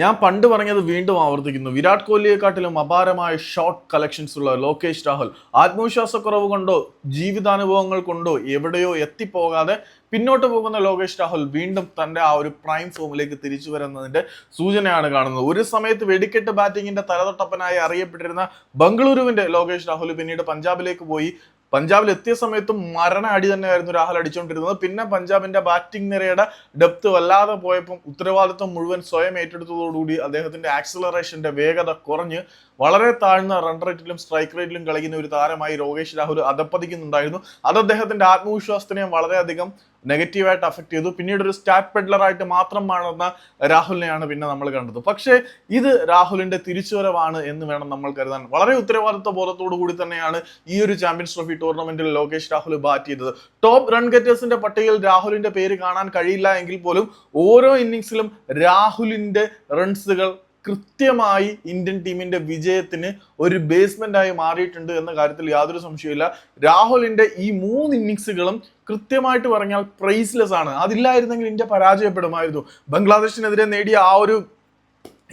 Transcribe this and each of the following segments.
ഞാൻ പണ്ട് പറഞ്ഞത് വീണ്ടും ആവർത്തിക്കുന്നു. വിരാട് കോഹ്ലിയെക്കാട്ടിലും അപാരമായ ഷോർട്ട് കളക്ഷൻസ് ഉള്ള ലോകേഷ് രാഹുൽ ആത്മവിശ്വാസക്കുറവ് കൊണ്ടോ ജീവിതാനുഭവങ്ങൾ കൊണ്ടോ എവിടെയോ എത്തിപ്പോകാതെ പിന്നോട്ട് പോകുന്ന ലോകേഷ് രാഹുൽ വീണ്ടും തന്റെ ആ ഒരു പ്രൈം ഫോമിലേക്ക് തിരിച്ചു വരുന്നതിന്റെ സൂചനയാണ് കാണുന്നത്. ഒരു സമയത്ത് വെടിക്കെട്ട് ബാറ്റിങ്ങിന്റെ തലതൊട്ടപ്പനായി അറിയപ്പെട്ടിരുന്ന ബംഗളൂരുവിന്റെ ലോകേഷ് രാഹുൽ പിന്നീട് പഞ്ചാബിലേക്ക് പോയി പഞ്ചാബിൽ എത്തിയ സമയത്തും മരണ അടി തന്നെയായിരുന്നു രാഹുൽ അടിച്ചുകൊണ്ടിരുന്നത്. പിന്നെ പഞ്ചാബിന്റെ ബാറ്റിംഗ് നിരയുടെ ഡെപ്ത് വല്ലാതെ പോയപ്പോൾ ഉത്തരവാദിത്വം മുഴുവൻ സ്വയം ഏറ്റെടുത്തതോടുകൂടി അദ്ദേഹത്തിന്റെ ആക്സിലറേഷന്റെ വേഗത കുറഞ്ഞ് വളരെ താഴ്ന്ന റൺ റേറ്റിലും സ്ട്രൈക്ക് റേറ്റിലും കളിക്കുന്ന ഒരു താരമായി രോഗേഷ് രാഹുൽ അധപ്പതിക്കുന്നുണ്ടായിരുന്നു അത് അദ്ദേഹത്തിന്റെ ആത്മവിശ്വാസത്തിനെയും വളരെയധികം നെഗറ്റീവായിട്ട് അഫക്റ്റ് ചെയ്തു. പിന്നീട് ഒരു സ്റ്റാറ്റ് പെഡ്ലറായിട്ട് മാത്രം മാറുന്ന രാഹുലിനെയാണ് പിന്നെ നമ്മൾ കണ്ടത്. പക്ഷേ ഇത് രാഹുലിന്റെ തിരിച്ചുവരവാണ് എന്ന് വേണം നമ്മൾ കരുതാൻ. വളരെ ഉത്തരവാദിത്വ ബോധത്തോടു കൂടി തന്നെയാണ് ഈ ഒരു ചാമ്പ്യൻസ് ട്രോഫി ടൂർണമെന്റിൽ ലോകേഷ് രാഹുൽ ബാറ്റ് ചെയ്തത്. ടോപ്പ് റൺ ഗെറ്റേഴ്സിന്റെ പട്ടികയിൽ രാഹുലിന്റെ പേര് കാണാൻ കഴിയില്ല എങ്കിൽ പോലും ഓരോ ഇന്നിങ്സിലും രാഹുലിന്റെ റൺസുകൾ കൃത്യമായി ഇന്ത്യൻ ടീമിന്റെ വിജയത്തിന് ഒരു ബേസ്മെന്റ് ആയി മാറിയിട്ടുണ്ട് എന്ന കാര്യത്തിൽ യാതൊരു സംശയമില്ല രാഹുലിന്റെ ഈ മൂന്ന് ഇന്നിങ്സുകളും കൃത്യമായിട്ട് പറഞ്ഞാൽ പ്രൈസ്ലെസ് ആണ്. അതില്ലായിരുന്നെങ്കിൽ ഇന്ത്യ പരാജയപ്പെടുമായിരുന്നു. ബംഗ്ലാദേശിനെതിരെ നേടിയ ആ ഒരു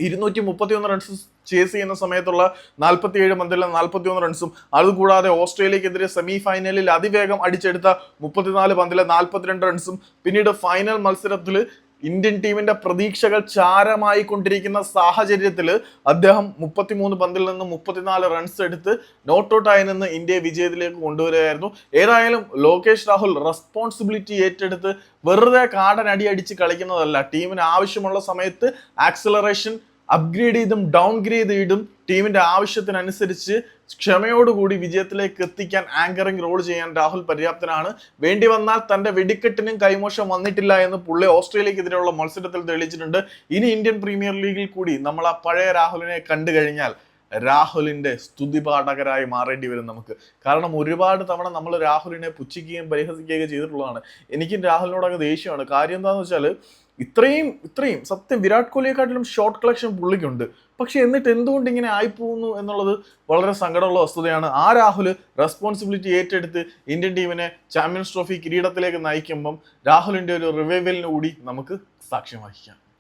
ഇരുന്നൂറ്റി മുപ്പത്തി ഒന്ന് റൺസ് ചേസ് ചെയ്യുന്ന സമയത്തുള്ള നാൽപ്പത്തി ഏഴ് പന്തിലെ നാൽപ്പത്തി ഒന്ന് റൺസും അതുകൂടാതെ ഓസ്ട്രേലിയക്കെതിരെ സെമി ഫൈനലിൽ അതിവേഗം അടിച്ചെടുത്ത മുപ്പത്തിനാല് പന്തിലെ നാൽപ്പത്തിരണ്ട് റൺസും പിന്നീട് ഫൈനൽ മത്സരത്തിൽ ഇന്ത്യൻ ടീമിന്റെ പ്രതീക്ഷകൾ ചാരമായി കൊണ്ടിരിക്കുന്ന സാഹചര്യത്തിൽ അദ്ദേഹം മുപ്പത്തിമൂന്ന് പന്തിൽ നിന്ന് മുപ്പത്തിനാല് റൺസ് എടുത്ത് നോട്ട് ഔട്ട് ആയി നിന്ന് ഇന്ത്യയെ വിജയത്തിലേക്ക് കൊണ്ടുവരികയായിരുന്നു. ഏതായാലും ലോകേഷ് രാഹുൽ റെസ്പോൺസിബിലിറ്റി ഏറ്റെടുത്ത് വെറുതെ കാടൻ അടി അടിച്ച് കളിക്കുന്നതല്ല. ടീമിന് ആവശ്യമുള്ള സമയത്ത് ആക്സിലറേഷൻ അപ്ഗ്രേഡ് ചെയ്തും ഡൗൺഗ്രേഡ് ചെയ്തും ടീമിന്റെ ആവശ്യത്തിനനുസരിച്ച് ക്ഷമയോടുകൂടി വിജയത്തിലേക്ക് എത്തിക്കാൻ ആങ്കറിംഗ് റോൾ ചെയ്യാൻ രാഹുൽ പര്യാപ്തനാണ്. വേണ്ടി വന്നാൽ തന്റെ വെടിക്കെട്ടിനും കൈമോശം വന്നിട്ടില്ല എന്ന് പുള്ളി ഓസ്ട്രേലിയക്കെതിരെയുള്ള മത്സരത്തിൽ തെളിയിച്ചിട്ടുണ്ട്. ഇനി ഇന്ത്യൻ പ്രീമിയർ ലീഗിൽ കൂടി നമ്മൾ ആ പഴയ രാഹുലിനെ കണ്ടു കഴിഞ്ഞാൽ രാഹുലിന്റെ സ്തുതിപാഠകരായി മാറേണ്ടി വരും നമുക്ക്. കാരണം ഒരുപാട് തവണ നമ്മൾ രാഹുലിനെ പുച്ഛിക്കുകയും പരിഹസിക്കുകയൊക്കെ ചെയ്തിട്ടുള്ളതാണ്. എനിക്കും രാഹുലിനോടൊക്കെ ദേഷ്യമാണ്. കാര്യം എന്താണെന്ന് വെച്ചാൽ ഇത്രയും ഇത്രയും സത്യം വിരാട് കോഹ്ലിയെക്കാട്ടിലും ഷോർട്ട് കളക്ഷൻ പുള്ളിക്കുണ്ട്. പക്ഷെ എന്നിട്ട് എന്തുകൊണ്ട് ഇങ്ങനെ ആയിപ്പോകുന്നു എന്നുള്ളത് വളരെ സങ്കടമുള്ള വസ്തുതയാണ്. ആ രാഹുൽ റെസ്പോൺസിബിലിറ്റി ഏറ്റെടുത്ത് ഇന്ത്യൻ ടീമിനെ ചാമ്പ്യൻസ് ട്രോഫി കിരീടത്തിലേക്ക് നയിക്കുമ്പം രാഹുലിന്റെ ഒരു റിവൈവലിന് കൂടി നമുക്ക് സാക്ഷ്യം വഹിക്കാം.